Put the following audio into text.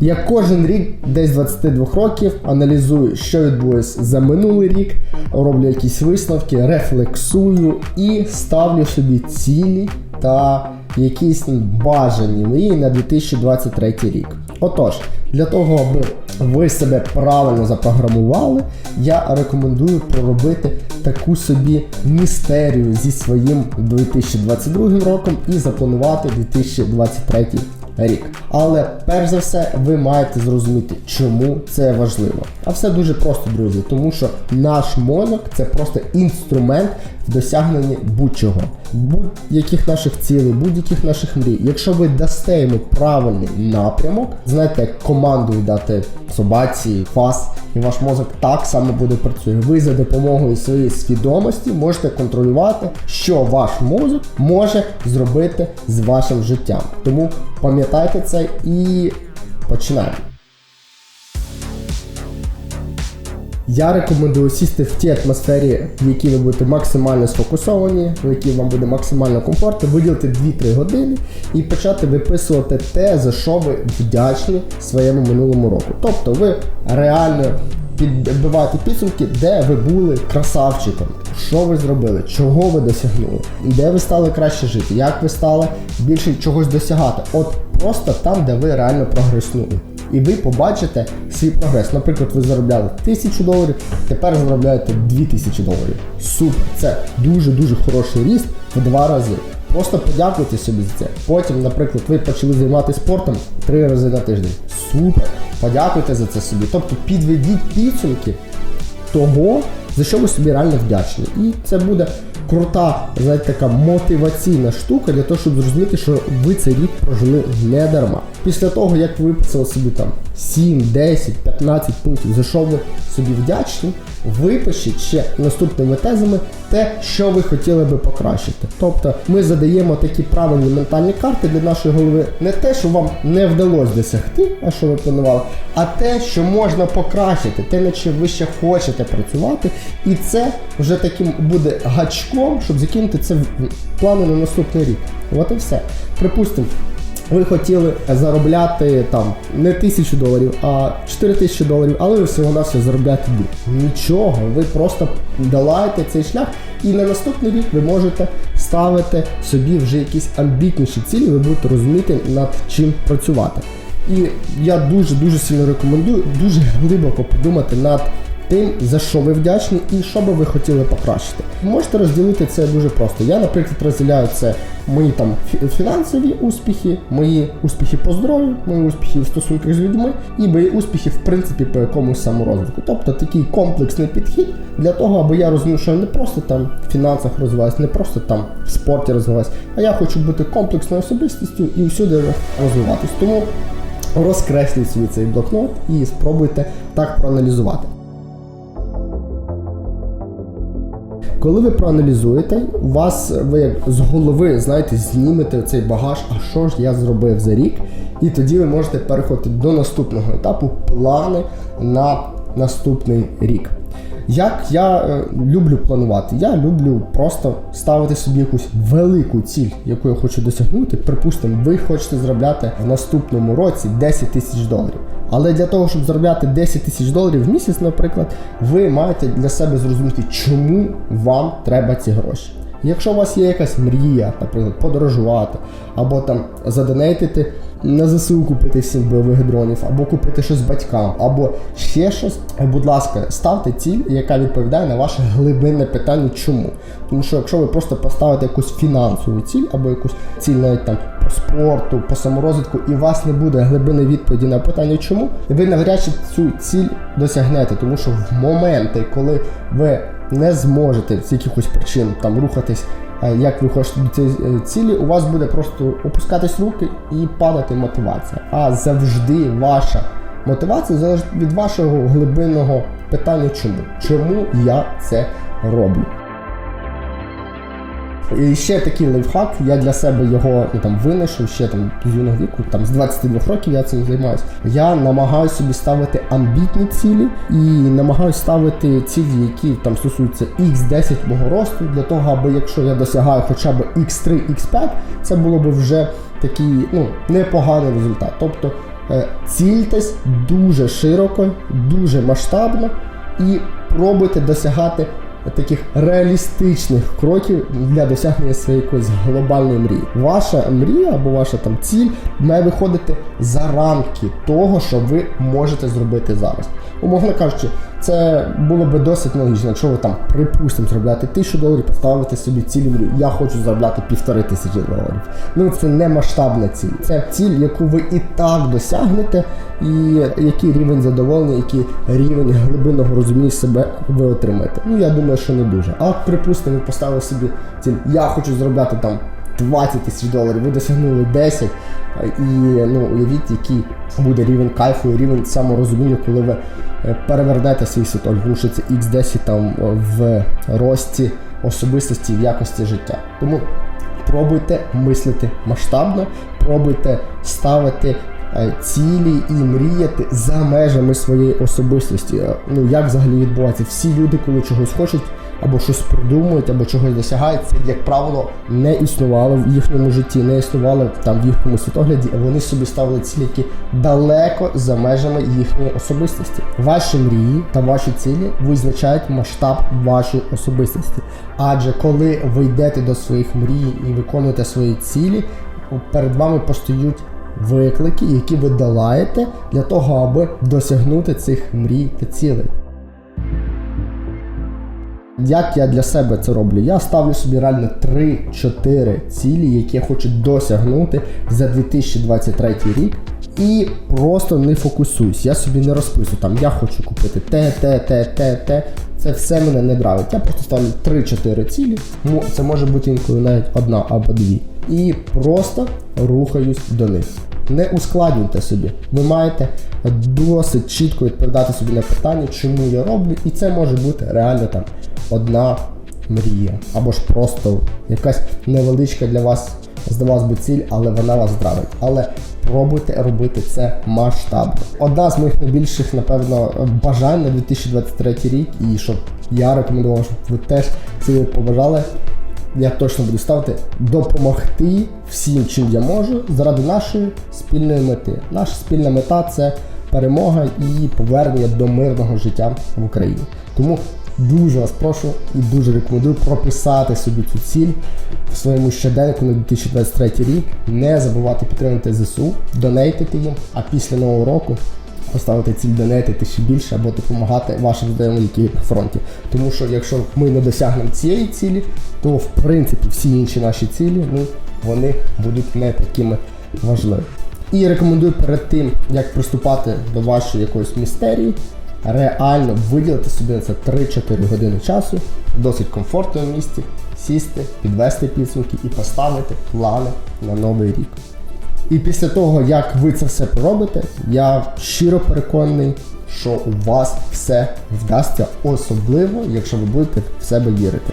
Я кожен рік, десь 22 років, аналізую, що відбулося за минулий рік, роблю якісь висновки, рефлексую і ставлю собі цілі та якісь бажані мрії на 2023 рік. Отож, для того, аби ви себе правильно запрограмували, я рекомендую проробити таку собі містерію зі своїм 2022 роком і запланувати 2023 рік. Але перш за все, ви маєте зрозуміти, чому це важливо. А все дуже просто, друзі, тому що наш мозок це просто інструмент в досягненні будь-чого, будь-яких наших цілей, будь-яких наших мрій. Якщо ви дасте йому правильний напрямок, знаєте, як командою дати собаці, фас, і ваш мозок так само буде працювати. Ви за допомогою своєї свідомості можете контролювати, що ваш мозок може зробити з вашим життям. Тому пам'ятайте це і починаємо. Я рекомендую сісти в тій атмосфері, в якій ви будете максимально сфокусовані, в якій вам буде максимально комфортно, виділити 2-3 години і почати виписувати те, за що ви вдячні своєму минулому року. Тобто ви реально підбиваєте підсумки, де ви були красавчиком, що ви зробили, чого ви досягнули, де ви стали краще жити, як ви стали більше чогось досягати. От просто там, де ви реально прогреснули і ви побачите свій прогрес. Наприклад, ви заробляли 1000 доларів, тепер заробляєте 2000 доларів. Супер! Це дуже-дуже хороший ріст в два рази. Просто подякуйте собі за це. Потім, наприклад, ви почали займатися спортом три рази на тиждень. Супер! Подякуйте за це собі. Тобто підведіть підсумки того, за що ви собі реально вдячні. І це буде крута, знаєте, така мотиваційна штука для того, щоб зрозуміти, що ви цей рік прожили не дарма. Після того, як ви виписали собі там 7, 10, 15 пунктів, за що ви собі вдячні, випишіть ще наступними тезами те, що ви хотіли би покращити. Тобто ми задаємо такі правильні ментальні карти для нашої голови, не те, що вам не вдалося досягти, а що ви планували, а те, що можна покращити, те, над чим ви ще хочете працювати. І це вже таким буде гачком, щоб закинути це в плани на наступний рік. От і все. Припустимо. Ви хотіли заробляти там не тисячу доларів, а 4 тисячі доларів, але ви всього на все заробляти дві. Нічого, ви просто долаєте цей шлях, і на наступний рік ви можете ставити собі вже якісь амбітніші цілі, ви будете розуміти, над чим працювати. І я дуже-дуже сильно рекомендую дуже глибоко подумати над тим, за що ви вдячні і що би ви хотіли покращити. Можете розділити це дуже просто. Я, наприклад, розділяю це мої там фінансові успіхи, мої успіхи по здоров'ю, мої успіхи в стосунках з людьми і мої успіхи, в принципі, по якомусь саморозвитку. Тобто такий комплексний підхід для того, аби я розумів, що я не просто там в фінансах розвиваюсь, не просто там в спорті розвиваюсь, а я хочу бути комплексною особистістю і всюди розвиватись. Тому розкресліть свій цей блокнот і спробуйте так проаналізувати. Коли ви проаналізуєте, у вас ви як з голови знаєте, знімете цей багаж, а що ж я зробив за рік, і тоді ви можете переходити до наступного етапу плани на наступний рік. Як я е, люблю планувати? Я люблю просто ставити собі якусь велику ціль, яку я хочу досягнути. Припустимо, ви хочете заробляти в наступному році 10 тисяч доларів. Але для того, щоб заробляти 10 тисяч доларів в місяць, наприклад, ви маєте для себе зрозуміти, чому вам треба ці гроші. Якщо у вас є якась мрія, наприклад, подорожувати, або там задонейтити на ЗСУ купити 7 бойових дронів, або купити щось батькам, або ще щось, будь ласка, ставте ціль, яка відповідає на ваше глибинне питання, чому. Тому що якщо ви просто поставите якусь фінансову ціль, або якусь ціль навіть там по спорту, по саморозвитку, і у вас не буде глибини відповіді на питання, чому, ви навряд чи цю ціль досягнете, тому що в моменти, коли ви не зможете з якихось причин там рухатись, як ви хочете до цієї е, цілі, у вас буде просто опускатись руки і падати мотивація. А завжди ваша мотивація залежить від вашого глибинного питання, чому? Чому я це роблю? І ще такий лайфхак, я для себе його ну, там винайшов ще там з юного віку, там з 22 років я цим займаюся. Я намагаюся собі ставити амбітні цілі і намагаюся ставити цілі, які там стосуються X10 мого росту, для того, аби якщо я досягаю хоча б X3, X5, це було б вже такий ну, непоганий результат. Тобто Е, Цільтесь дуже широко, дуже масштабно і пробуйте досягати таких реалістичних кроків для досягнення своєї якоїсь глобальної мрії. Ваша мрія або ваша там ціль має виходити за рамки того, що ви можете зробити зараз. Умовно кажучи, це було би досить логічно, якщо ви там, припустимо, заробляти тисячу доларів, поставити собі ціль. Я хочу заробляти півтори тисячі доларів. Ну це не масштабна ціль. Це ціль, яку ви і так досягнете, і який рівень задоволення, який рівень глибинного розуміння себе ви отримаєте. Ну я думаю, що не дуже. А от припустимо, ви поставили собі ціль, я хочу заробляти там 20 тисяч доларів, ви досягнули 10, і ну, уявіть, який буде рівень кайфу і рівень саморозуміння, коли ви е, перевернете свій тому що це X10 там е, в рості особистості в якості життя. Тому пробуйте мислити масштабно, пробуйте ставити е, цілі і мріяти за межами своєї особистості. Ну як взагалі відбувається? Всі люди, коли чогось хочуть, або щось придумують, або чогось досягають, це, як правило, не існувало в їхньому житті, не існувало там в їхньому світогляді. Вони собі ставили цілі, які далеко за межами їхньої особистості. Ваші мрії та ваші цілі визначають масштаб вашої особистості. Адже коли ви йдете до своїх мрій і виконуєте свої цілі, перед вами постають виклики, які ви долаєте для того, аби досягнути цих мрій та цілей. Як я для себе це роблю? Я ставлю собі реально 3-4 цілі, які я хочу досягнути за 2023 рік. І просто не фокусуюсь. Я собі не розписую там, я хочу купити те, те, те, те, те. Це все мене не драйвить. Я просто ставлю 3-4 цілі. Це може бути інколи навіть одна або дві. І просто рухаюсь до них. Не ускладнюйте собі. Ви маєте досить чітко відповідати собі на питання, чому я роблю, і це може бути реально там одна мрія, або ж просто якась невеличка для вас, здавалось би, ціль, але вона вас здравить. Але пробуйте робити це масштабно. Одна з моїх найбільших, напевно, бажань на 2023 рік, і щоб я рекомендував, щоб ви теж це побажали. Я точно буду ставити допомогти всім, чим я можу, заради нашої спільної мети. Наша спільна мета це перемога і повернення до мирного життя в Україні. Тому дуже вас прошу і дуже рекомендую прописати собі цю ціль в своєму щоденнику на 2023 рік. Не забувати підтримати ЗСУ, донейтити їм, а після нового року поставити ціль донейтити ще більше або допомагати вашим знайомим, які на фронті. Тому що якщо ми не досягнемо цієї цілі, то в принципі всі інші наші цілі ну, вони будуть не такими важливими. І рекомендую перед тим, як приступати до вашої якоїсь містерії, реально виділити собі це 3-4 години часу в досить комфортному місці, сісти, підвести підсумки і поставити плани на новий рік. І після того, як ви це все поробите, я щиро переконаний, що у вас все вдасться, особливо, якщо ви будете в себе вірити.